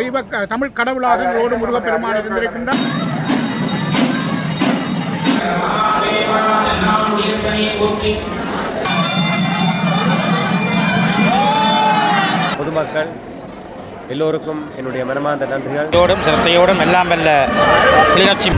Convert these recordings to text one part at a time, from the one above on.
தெய்வ தமிழ் கடவுளாக எங்களோடு முருகப்பெருமான் இருந்திருக்கின்றார் பொதுமக்கள் எல்லோருக்கும் என்னுடைய மனமார்ந்த நன்றிகள். ோடும் சிரத்தையோடும் எல்லாம் வல்ல கிளிநொச்சி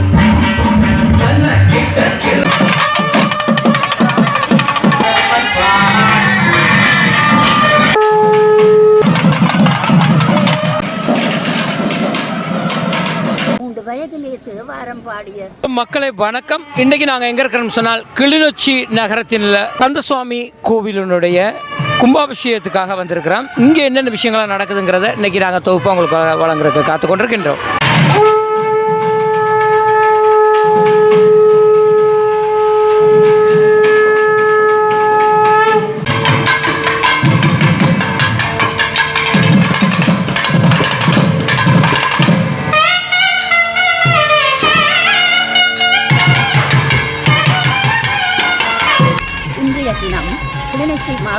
பாடிய மக்களை வணக்கம். இன்னைக்கு நாங்கள் எங்கே இருக்கிறோம்னு சொன்னால் கிளிநொச்சி நகரத்தில் கந்த கந்தசுவாமி கோவிலினுடைய கும்பாபிஷேகத்துக்காக வந்திருக்கிறோம். இங்கே என்னென்ன விஷயங்கள்லாம் நடக்குதுங்கிறத இன்னைக்கு நாங்கள் தொகுப்பு உங்களுக்கு வழங்குறதுக்கு காத்து கொண்டிருக்கின்றோம்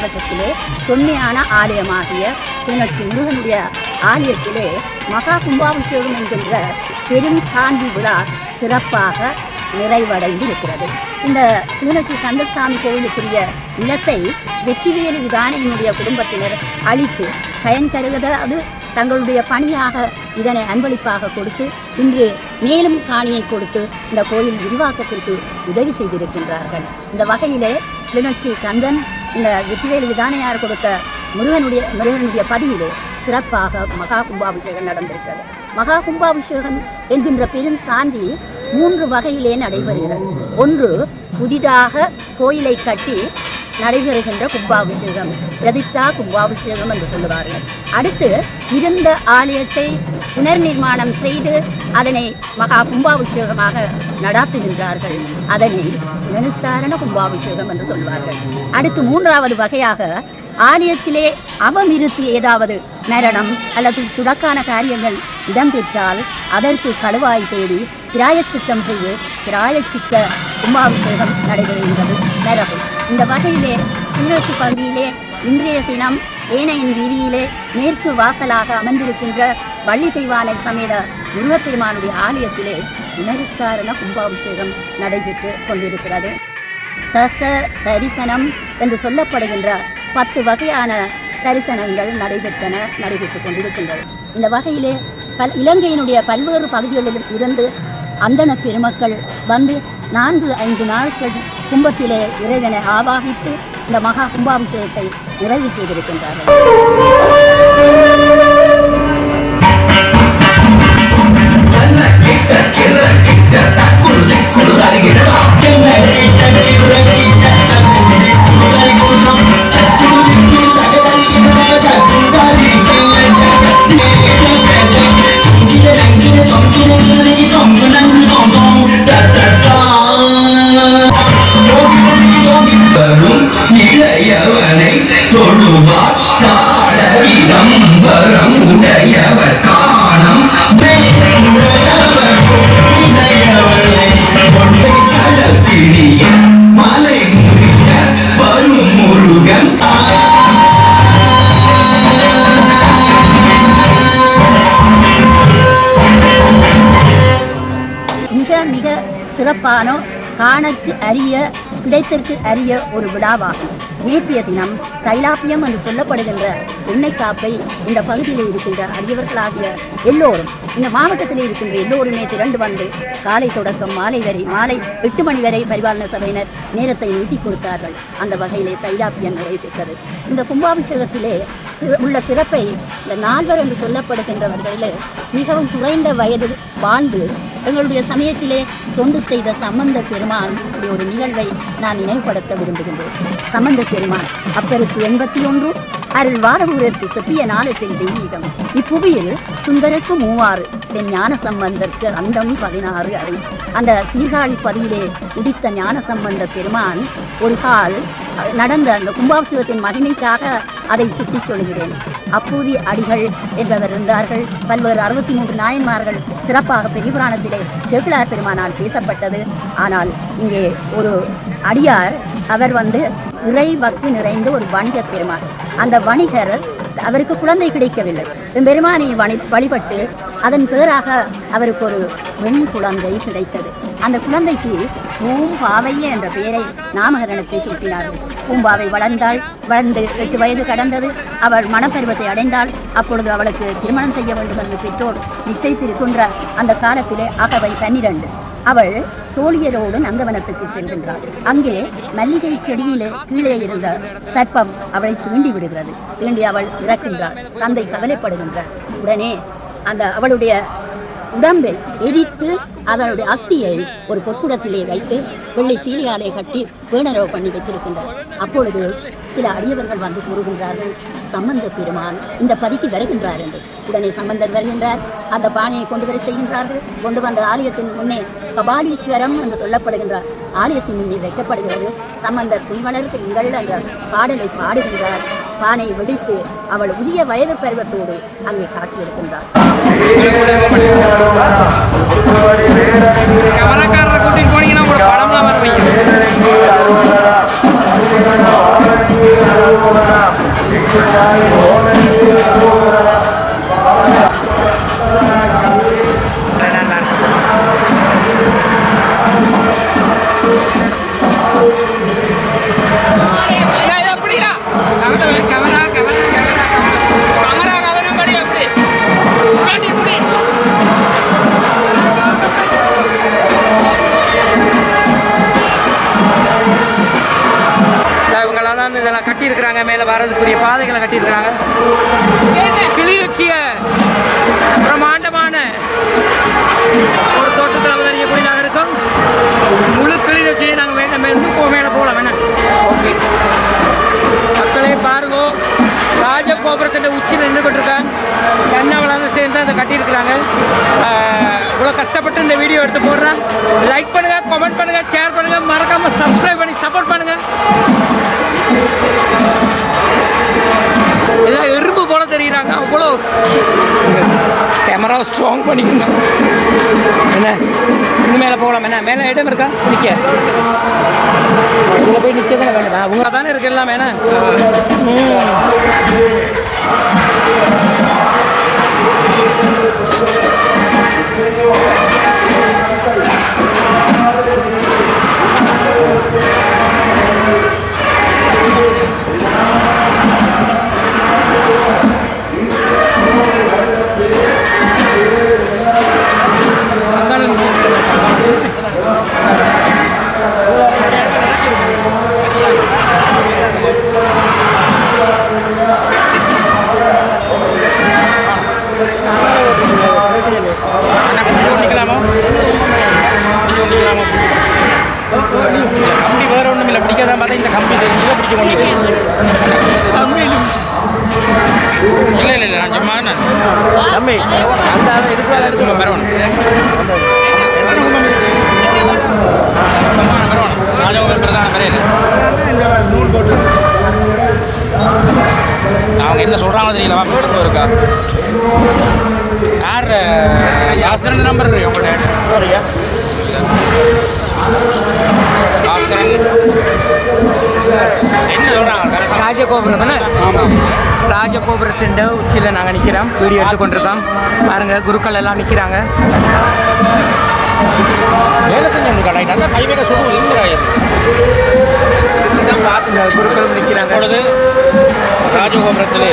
மாவட்டத்திலே தொன்மையான ஆலயமாகிய திருநட்சி முருகனுடைய ஆலயத்திலே மகா கும்பாபிஷேகம் என்கின்ற பெரும் சாந்தி விழா சிறப்பாக நிறைவடைந்து இருக்கிறது இந்த திருநட்சி கந்தசாமி கோவிலுக்குரிய நிலத்தை வெற்றிவேலு விதானையினுடைய குடும்பத்தினர் அளித்து பயன் கருதாது தங்களுடைய பணியாக இதனை அன்பளிப்பாக கொடுத்து இன்று மேலும் காணியை கொடுத்து இந்த கோயில் விரிவாக்கத்திற்கு உதவி செய்திருக்கின்றார்கள். இந்த வகையிலே கிளிநொச்சி கந்தன் இந்த வெற்றிவேலு விதானையார் கொடுத்த முருகனுடைய முருகனுடைய பதியிலே சிறப்பாக மகா கும்பாபிஷேகம் நடந்திருக்கிறது. மகா கும்பாபிஷேகம் என்கின்ற பெரும் சாந்தி மூன்று வகையிலே நடைபெறுகிறது. ஒன்று புதிதாக கோயிலை கட்டி நடைபெறுகின்ற கும்பாபிஷேகம். பிரதிஷ்டா கும்பாபிஷேகம் என்று சொல்லுவார்கள். அடுத்து இருந்த ஆலயத்தை புனர் நிர்மாணம் செய்து அதனை மகா கும்பாபிஷேகமாக நடாத்துகின்றார்கள். அதனை நிறுத்தாரண கும்பாபிஷேகம் என்று சொல்வார்கள் அடுத்து மூன்றாவது வகையாக ஆலயத்திலே அவமிருத்தி ஏதாவது மரணம் அல்லது துடக்கான காரியங்கள் இடம்பெற்றால் அதற்கு கழுவாய் தேடி பிராயச்சித்தம் செய்து பிராயச்சித்த கும்பாபிஷேகம் நடைபெறுகின்றது. நரகு இந்த வகையிலே கிளிநொச்சி பகுதியிலே இன்றைய தினம் ஏனையின் வீதியிலே மேற்கு வாசலாக அமர்ந்திருக்கின்ற வள்ளி தெய்வானை சமேத முருகப்பெருமானுடைய ஆலயத்திலே உணர்த்தாரண கும்பாபிஷேகம் நடைபெற்று கொண்டிருக்கிறது. தச தரிசனம் என்று சொல்லப்படுகின்ற பத்து வகையான தரிசனங்கள் நடைபெற்றன நடைபெற்று கொண்டிருக்கின்றது. இந்த வகையிலே பல் இலங்கையினுடைய பல்வேறு பகுதிகளிலும் இருந்து அந்தன பெருமக்கள் வந்து நான்கு ஐந்து நாட்கள் கும்பத்திலே இறைவனை ஆவாகித்து இந்த மகா கும்பாபிஷேகத்தை நிறைவு செய்திருக்கின்றார்கள். வரும் கிடைத்திற்கு அரிய ஒரு விழாவாகும். நேற்றைய தினம் தைலாப்பியம் என்று சொல்லப்படுகின்ற எண்ணெய் காப்பை இந்த பகுதியில் இருக்கின்ற அரியவர்களாகிய எல்லோரும் இந்த மாவட்டத்தில் இருக்கின்ற எல்லோருமே திரண்டு வந்து காலை தொடக்கம் மாலை வரை மாலை எட்டு மணி வரை பரிபாலன சபையினர் நேரத்தை நீட்டிக் கொடுத்தார்கள். அந்த வகையிலே தைலாப்பியம் நிறைவேற்றது இந்த கும்பாபிஷேகத்திலே உள்ள சிறப்பை இந்த நால்வர் என்று சொல்லப்படுகின்றவர்களிலே மிகவும் குறைந்த வயது வாழ்ந்து எங்களுடைய சமயத்திலே தொண்டு செய்த சம்பந்த பெருமான் ஒரு நிகழ்வை நான் நினைவுபடுத்த விரும்புகின்றேன். சம்பந்த பெருமான் அப்பருக்கு எண்பத்தி ஒன்று அருள் வாரவூரற்கு செப்பிய நாளத்தின் தெய்வீகம். இப்புவியில் சுந்தருக்கு மூவாறு தென் ஞான சம்பந்தருக்கு அந்தம் பதினாறு அறை அந்த சீர்காழி பதியிலே உதித்த ஞான சம்பந்த பெருமான் ஒரு கால் நடந்த அந்த கும்பாபிஷேகத்தின் மகிமைக்காக அதை சுட்டி சொல்கிறேன் அப்பூதி அடிகள் என்பவர் இருந்தார்கள். பல்வேறு அறுபத்தி மூன்று நாயன்மார்கள் சிறப்பாக பெரிய புராணத்திலே செவிலார் பெருமானால் பேசப்பட்டது. ஆனால் இங்கே ஒரு அடியார் அவர் வந்து இறை பக்தி நிறைந்த ஒரு வணிக பெருமாள் அந்த வணிகர் அவருக்கு குழந்தை கிடைக்கவில்லை. பெருமானை வழி வழிபட்டு அதன் பேராக அவருக்கு ஒரு பெண் குழந்தை கிடைத்தது. அந்த குழந்தைக்கு பூம்பாவையே என்ற பெயரை நாமகரணத்தை சூட்டினார்கள். பூம்பாவை வளர்ந்தாள் வளர்ந்து எட்டு வயது கடந்தது. அவள் மனப்பருவத்தை அடைந்தாள். அப்பொழுது அவளுக்கு திருமணம் செய்ய வேண்டும் என்று பெற்றோர் நிச்சயத்திருக்கின்ற அந்த காலத்திலே அகவை பன்னிரண்டு. அவள் தோழியரோடு நந்தவனத்துக்கு செல்கின்றாள் அங்கே மல்லிகை செடியிலே கீழே இருந்த சர்ப்பம் அவளை தீண்டி விடுகிறது. தீண்டி அவள் இறக்கின்றாள். தந்தை கவலைப்படுகின்றார். உடனே அந்த அவளுடைய உடம்பை எரித்து அதனுடைய அஸ்தியை ஒரு பொற்குடத்திலே வைத்து வெள்ளை சீலையாலே கட்டி பேணரவு பண்ணி வைத்திருக்கின்றார். அப்பொழுது சில அடியவர்கள் வந்து கூறுகின்றார்கள் சம்பந்த பெருமான் இந்த பதிக்கு வருகின்றார் என்று. உடனே சம்பந்தர் வருகின்றார். அந்த பானையை கொண்டு வர செய்கின்றார்கள். கொண்டு வந்த ஆலயத்தின் முன்னே கபாலீஸ்வரம் என்று சொல்லப்படுகின்றார் ஆலயத்தின் முன்னே வைக்கப்படுகிறது. சம்பந்தர் துணிவளர் திங்கள் என்ற பாடலை பாடுகின்றார். பானை வெடித்து அவள் உரிய வயது பருவத்தோடு அங்கே காட்சியெடுக்கின்றார் மேலே வர்றதுக்குரிய பாதைகளை கட்டியிருக்கிறாங்க. கிளிநொச்சிய பிரம்மாண்டமான ஒரு தோட்டத்தில் அவதரிக்கக்கூடியதாக இருக்கும். முழு கிளிநொச்சியை நாங்கள் மேலே மேலே போ மேலே போகலாம். வேணா ஓகே. மக்களே பாருங்க. ராஜகோபுரத்தின் உச்சியில் நின்று கொண்டிருக்காங்க கண்ணவளாந்து சேர்ந்து அதை கட்டியிருக்கிறாங்க. இவ்வளோ கஷ்டப்பட்டு இந்த வீடியோ எடுத்து போடுறேன். லைக் பண்ணுங்க கமெண்ட் பண்ணுங்க ஷேர் பண்ணுங்க. மறக்காமல் சப்ஸ்கிரைப் பண்ணி சப்போர்ட் பண்ணுங்கள் எல்லாம் எறும்பு போல தெரிகிறாங்க அவ்வளோ. கேமராவை ஸ்ட்ராங் பண்ணிக்கணும். என்ன? இன்னும் மேலே போகலாம். என்ன? மேலே இடம் இருக்கா? நிற்க இதில் போய் நிற்க தானே வேண்டாம் அவங்க தானே இருக்கு எல்லாம் வேணா ம். தெரிஞ்சு பிடிக்க முடியும் இல்லை இல்லை இல்லை நான் சும்மா தம்பி அந்த இதுக்கு வேலை எடுத்து பெறணும் ராஜகோபால் பிரதான வரையில் அவங்க என்ன சொல்கிறாங்க தெரியல வா வீட்டுக்கு இருக்கா யார் யாஸ்கரன் நம்பர் உங்கள்கிட்ட பாஸ்கரன் என்ன சொல்கிறாங்க ராஜகோபுரம் ராஜகோபுரத்தின் உச்சியில் நாங்கள் நிற்கிறோம் வீடியோ எடுத்து கொண்டிருக்கோம். பாருங்கள் குருக்கள் எல்லாம் நிற்கிறாங்க வேலை செஞ்சு கடாயிட்டு அந்த ஹைவேல சொல்லுவோம் பார்த்து குருக்களும் நிற்கிறாங்க ராஜகோபுரத்திலே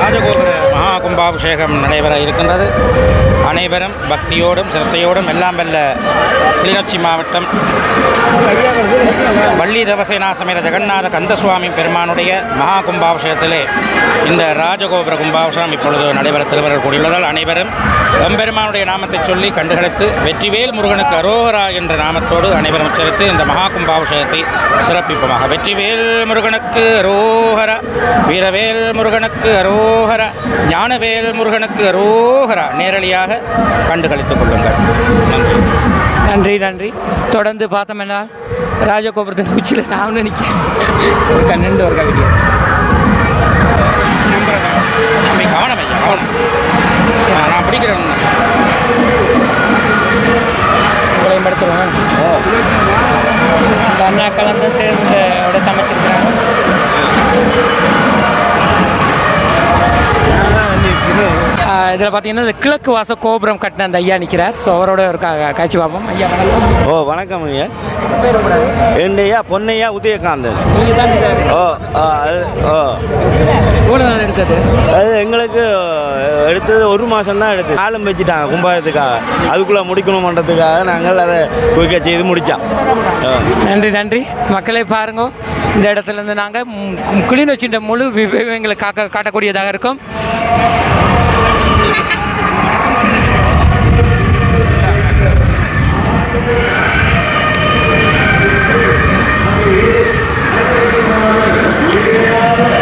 ராஜகோபுர மகா கும்பாபிஷேகம் நடைபெற இருக்கின்றது. அனைவரும் பக்தியோடும் சிரத்தையோடும் எல்லாம் வெல்ல கிளிநொச்சி மாவட்டம் வள்ளி தவசேனா சமேத ஜெகநாத கந்தசுவாமி பெருமானுடைய மகா கும்பாபிஷேகத்திலே இந்த ராஜகோபுர கும்பாபிஷேகம் இப்பொழுது நடைபெற திருவர்கள் கூடியுள்ளதால் அனைவரும் எம்பெருமானுடைய நாமத்தை சொல்லி கண்டுகளித்து வெற்றிவேல் முருகனுக்கு அரோகரா என்ற நாமத்தோடு அனைவரும் உச்சரித்து இந்த மகா கும்பாபிஷேகத்தை சிறப்பிப்போமாக. வெற்றிவேல் முருகனுக்கு அரோகரா வீரவேல் முருகனுக்கு அரோகரா ஞானவேல் முருகனுக்கு அரோகரா நேரடியாக கண்டுகளித்துக் கொள்ளுங்கள். நன்றி. நன்றி நன்றி. தொடர்ந்து பார்த்தோம்னா ராஜகோபுரத்தின் உச்சியில் நான் நினைக்கிறேன் ஒரு கண்ணண்டு ஒரு கவிதை கவனம் ஐயா கவனம். நான் பிடிக்கிறேன். உங்களையும் படுத்துருவேன் இந்த அண்ணாக்கள் வந்து சேர்ந்து இடத்த அமைச்சிருக்கிறாங்க இதில் பார்த்தீங்கன்னா இந்த கிழக்கு வாச கோபுரம் கட்டின அந்த ஐயா நிற்கிறார். ஸோ அவரோட ஒரு கா- காட்சி பார்ப்போம். ஐயா வணக்கம். ஓ வணக்கம் ஐயா. பேர் கூட என்னையா? பொன்னையா? உதயகாந்தன். நீங்கள் தான் ஓ ஓ. எவ்வளோ நாள் எடுத்தது? அது எங்களுக்கு எடுத்தது ஒரு மாதம் தான் எடுத்து காலம் வச்சுட்டாங்க கும்பாயத்துக்காக அதுக்குள்ளே முடிக்கணுமன்றதுக்காக நாங்கள் அதை குயிக்க செய்து முடித்தோம் நன்றி நன்றி. மக்களை பாருங்க. இந்த இடத்துல இருந்து நாங்கள் கிளிநொச்சின்ற முழு விவரங்களை காக்க காட்டக்கூடியதாக இருக்கும். Yeah.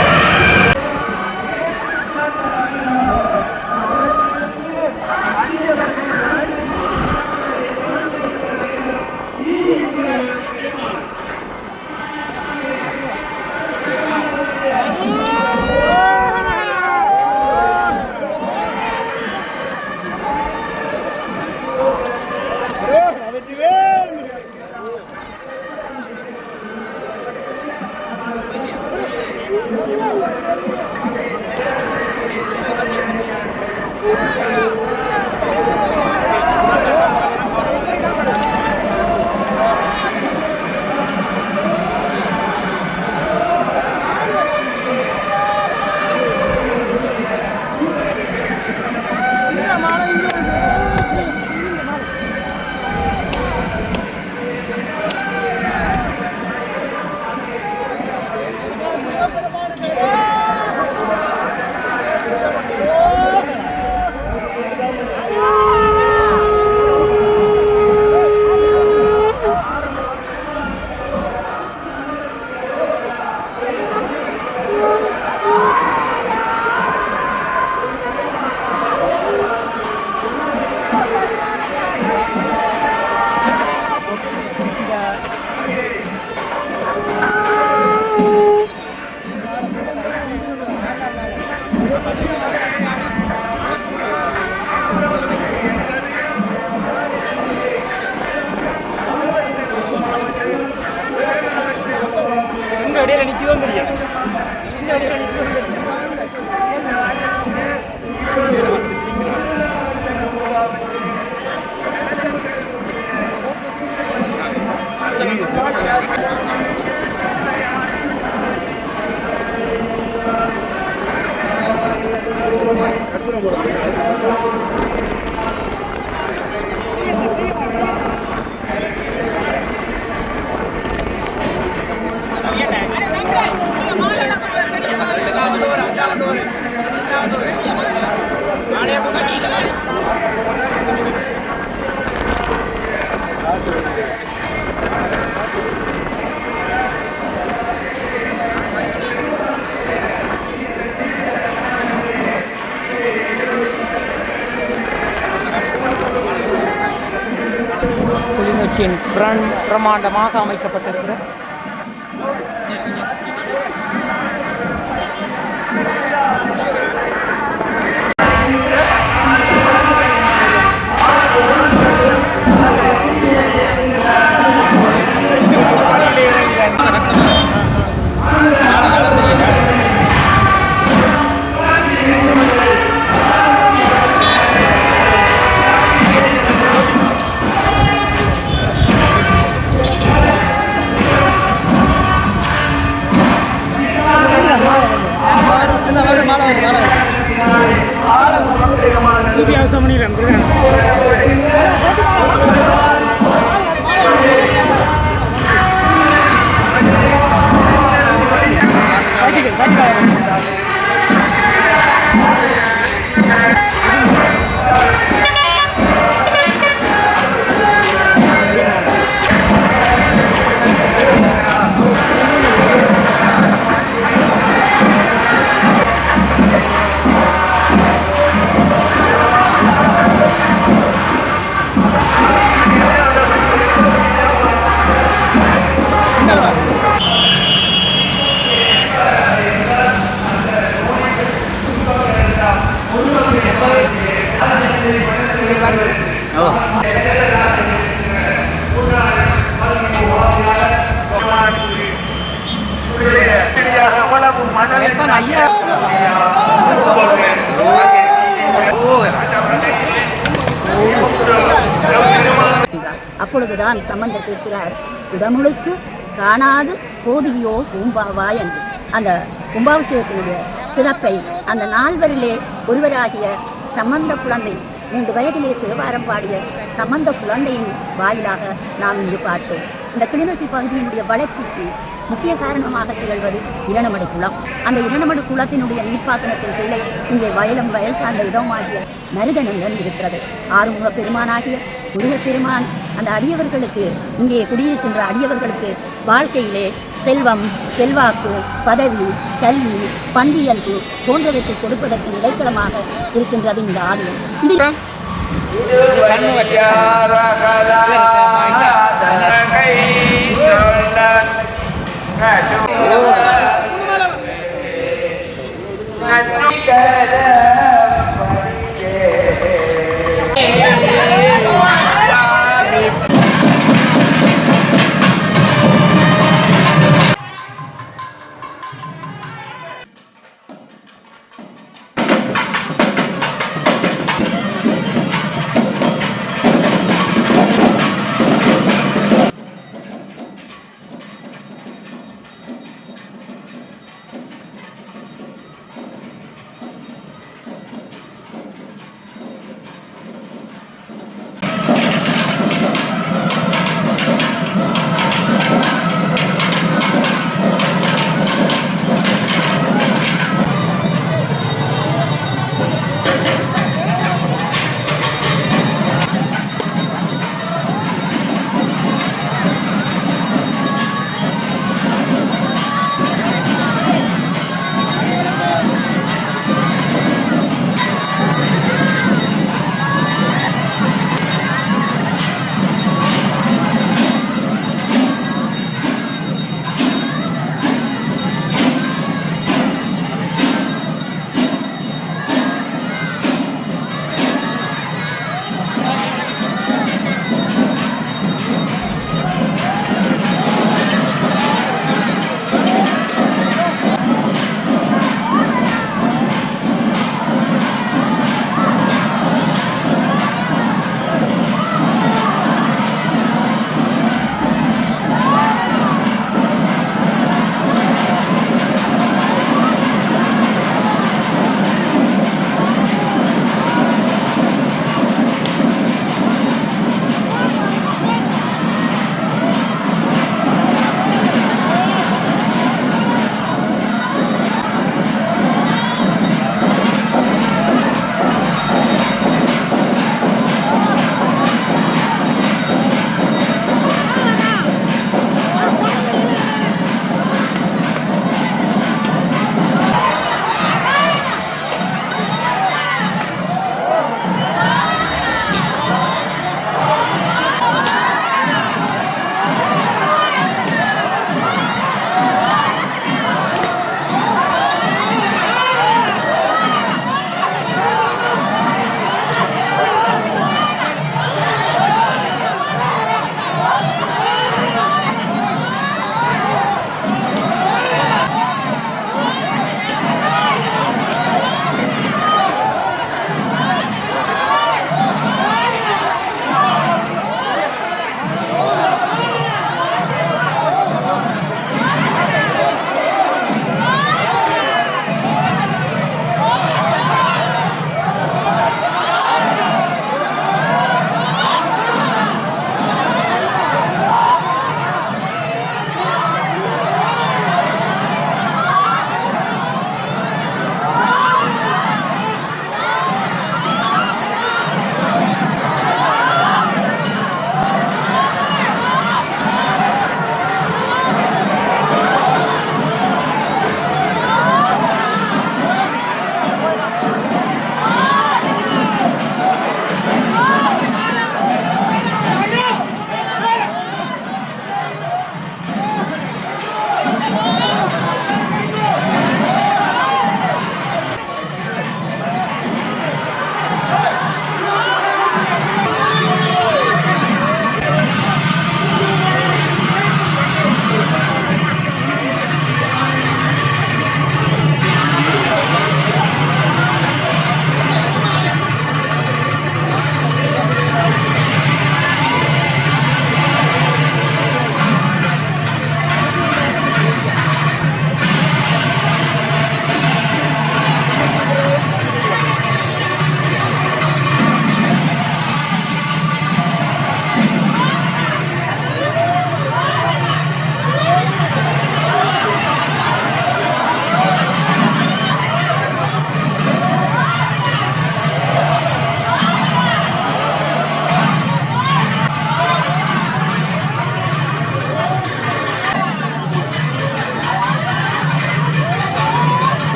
பிரம்மாண்டமாக அமைக்கப்பட்டிருக்கிறது. பிரமாண்டமாக அமைக்கப்பட்டிருக்கிற ஐயா அப்பொழுதுதான் சம்பந்தர் கேட்கிறார் உடமுழுக்கு காணாது போதியோ பூம்பாவா என்று. அந்த கும்பாபிஷேகத்தினுடைய சிறப்பை அந்த நால்வரிலே ஒருவராகிய சம்பந்த குழந்தை மூன்று வயதிலே தேவாரம் பாடிய சம்பந்த குழந்தையின் வாயிலாக நாம் இங்கு பார்த்தோம். இந்த கிளிநொச்சி பகுதியினுடைய வளர்ச்சிக்கு முக்கிய காரணமாக திகழ்வது இரணமடு குளம். அந்த இரணமடு குளத்தினுடைய நீர்ப்பாசனத்தின் கீழே இங்கே வயலும் வயல் சார்ந்த இடமாகிய மருதநந்தன் இருக்கிறது. ஆறுமுக பெருமானாகிய முருகப் பெருமான் அந்த அடியவர்களுக்கு இங்கே குடியிருக்கின்ற அடியவர்களுக்கு வாழ்க்கையிலே செல்வம் செல்வாக்கு பதவி கல்வி பண்டியல்பு போன்றவற்றை கொடுப்பதற்கு இடைக்களமாக இருக்கின்றது இந்த ஆலயம். இந்த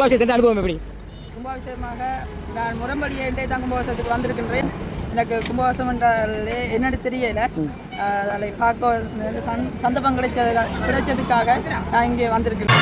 கும்பாபிஷேகத்தின் அனுபவம் எப்படி? கும்பாபிஷேகமாக நான் முரம்படியை தான் கும்பாபிஷேகத்துக்கு வந்திருக்கின்றேன். எனக்கு கும்பாபிஷேகம் என்றாலே என்னன்னு தெரியல. அதை பார்க்க சந் சந்தர்ப்பம் கிடைச்சது கிடைச்சதுக்காக நான் இங்கே வந்திருக்கிறேன்.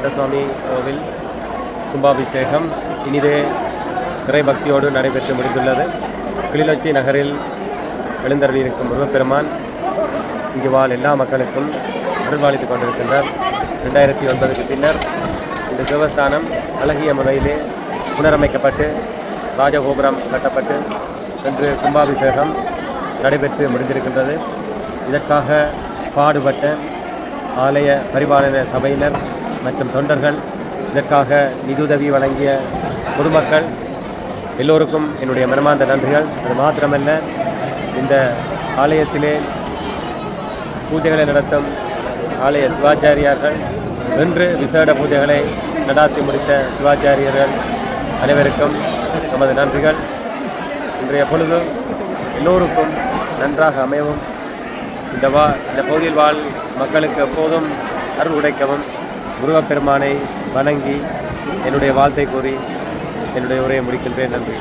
கந்தசுவாமி கோவில் கும்பாபிஷேகம் இனிதே இறைபக்தியோடு நடைபெற்று முடிந்துள்ளது. கிளிநொச்சி நகரில் எழுந்தருளியிருக்கும் முருகப்பெருமான் இங்கு வாழ் எல்லா மக்களுக்கும் அருள்பாலித்துக் கொண்டிருக்கின்றார். ரெண்டாயிரத்தி ஒன்பதுக்கு பின்னர் இந்த தேவஸ்தானம் அழகிய முறையிலே புனரமைக்கப்பட்டு ராஜகோபுரம் கட்டப்பட்டு இன்று கும்பாபிஷேகம் நடைபெற்று முடிந்திருக்கின்றது. இதற்காக பாடுபட்ட ஆலய பரிபாலன சபையினர் மற்றும் தொண்டர்கள் இதற்காக நிதியுதவி வழங்கிய பொதுமக்கள் எல்லோருக்கும் என்னுடைய மனமார்ந்த நன்றிகள். அது மாத்திரமல்ல இந்த ஆலயத்திலே பூஜைகளை நடத்தும் ஆலய சிவாச்சாரியார்கள் இன்று விசேட பூஜைகளை நடாத்தி முடித்த சிவாச்சாரியர்கள் அனைவருக்கும் நமது நன்றிகள். இன்றைய பொழுது எல்லோருக்கும் நன்றாக அமையவும். இந்த வா இந்த பகுதியில் வாழ் மக்களுக்கு எப்போதும் அருள் உடைக்கவும். முருகப்பெருமானை வணங்கி என்னுடைய வாழ்த்தை கூறி என்னுடைய உரையை முடிக்கின்றேன். நன்றி.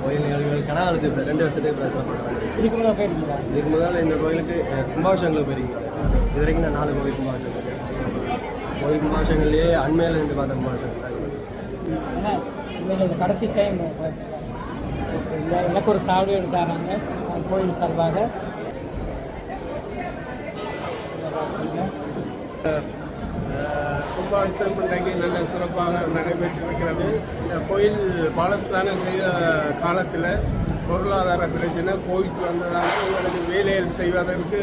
கோயில் நிகழ்வுகள் கனகாலத்து இப்போ ரெண்டு வருஷத்துக்கு பிறகு சாப்பிட்றாங்க இதுக்கு முதல்ல இந்த கோயிலுக்கு அஹ், கும்பாபிஷேகங்களுக்கு போயிருக்கீங்க இது வரைக்கும் நான் நாலு கோயில் கும்பாபிஷேகம் போயிருக்கேன். கோயில் கும்பாபிஷேகங்கள்லேயே அண்மையில் இருந்து பார்த்த கும்பாபிஷேகம் கடைசி டைம் எனக்கு ஒரு சாவடி எடுத்தாராங்க. கோயில் சார்பாக கும்பாபிஷேகம் இன்றைக்கு நல்ல சிறப்பாக நடைபெற்றிருக்கிறது இந்த கோயில் பாலஸ்தானம் செய்த காலத்தில் பொருளாதார பிரச்சனை கோவிலுக்கு வந்ததால் எங்களுக்கு வேலைகள் செய்வதற்கு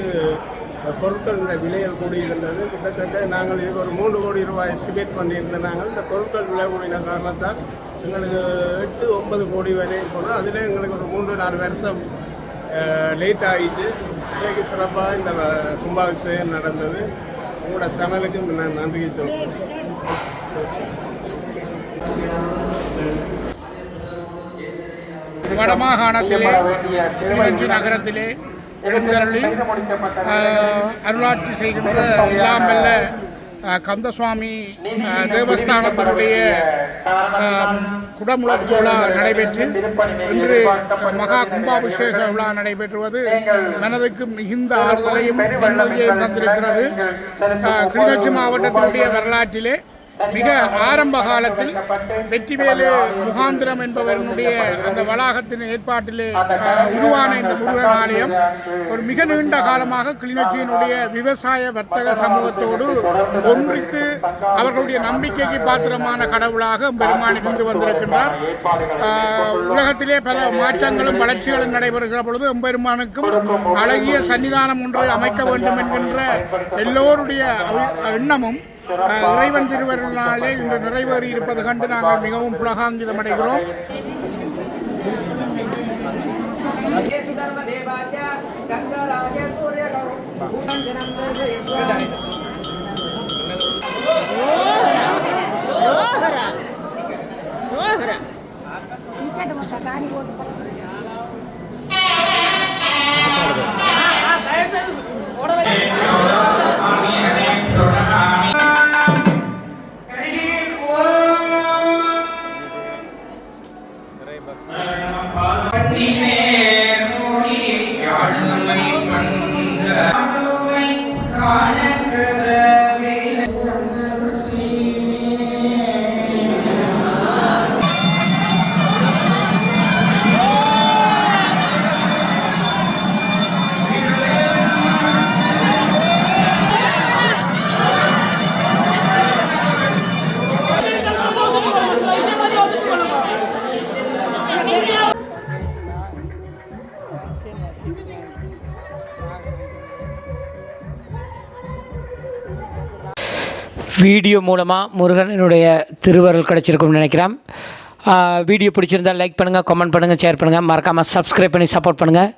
பொருட்களுடைய விலைகள் கூடியிருந்தது. கிட்டத்தட்ட நாங்கள் இது ஒரு மூன்று கோடி ரூபாய் எஸ்டிமேட் பண்ணியிருந்த நாங்கள். இந்த பொருட்கள் விலை கூடின காரணத்தால் எங்களுக்கு எட்டு ஒன்பது கோடி வரை போனோம். அதில் எங்களுக்கு ஒரு மூன்று நாலு வருஷம் லேட் ஆகிட்டு இன்னைக்கு சிறப்பாக இந்த கும்பாபிஷேகம் நடந்தது. உங்களோட சேனலுக்கு நான் நன்றி சொல்கிறேன் வடமாகாணத்திலே திருவஞ்சி நகரத்திலே எழுந்தருளி அருளாட்சி செய்கின்ற எல்லாம் கந்தசுவாமி தேவஸ்தானத்தினுடைய குடமுழக்கு விழா நடைபெற்று இன்று மகா கும்பாபிஷேக விழா நடைபெற்றுவது மனதுக்கு மிகுந்த ஆறுதலையும் நிம்மதியையும் தந்திருக்கிறது. கிளிநொச்சி மாவட்டத்தினுடைய வரலாற்றிலே மிக ஆரம்ப காலத்தில் வெற்றிவேலு முகாந்திரம் என்பவருடைய அந்த வளாகத்தின் ஏற்பாட்டிலே உருவான இந்த முருகன் ஆலயம் ஒரு மிக நீண்ட காலமாக கிளிநொச்சியினுடைய விவசாய வர்த்தக சமூகத்தோடு ஒன்றித்து அவர்களுடைய நம்பிக்கைக்கு பாத்திரமான கடவுளாக பெருமான் இருந்து வந்திருக்கின்றார். உலகத்திலே பல மாற்றங்களும் வளர்ச்சிகளும் நடைபெறுகிற பொழுது எம்பெருமானுக்கும் அழகிய சன்னிதானம் ஒன்று அமைக்க வேண்டும் என்கின்ற எல்லோருடைய எண்ணமும் இறைவன் திருவருளாலே இன்று நிறைவேறி இருப்பது கண்டு நாங்கள் மிகவும் புலகாங்கிதம் Amen. வீடியோ மூலமாக முருகனுடைய திருவருள் கிடச்சிருக்கும்னு நினைக்கிறேன். வீடியோ பிடிச்சிருந்தா லைக் பண்ணுங்கள் கமெண்ட் பண்ணுங்கள் ஷேர் பண்ணுங்கள் மறக்காமல் சப்ஸ்கிரைப் பண்ணி சப்போர்ட் பண்ணுங்கள்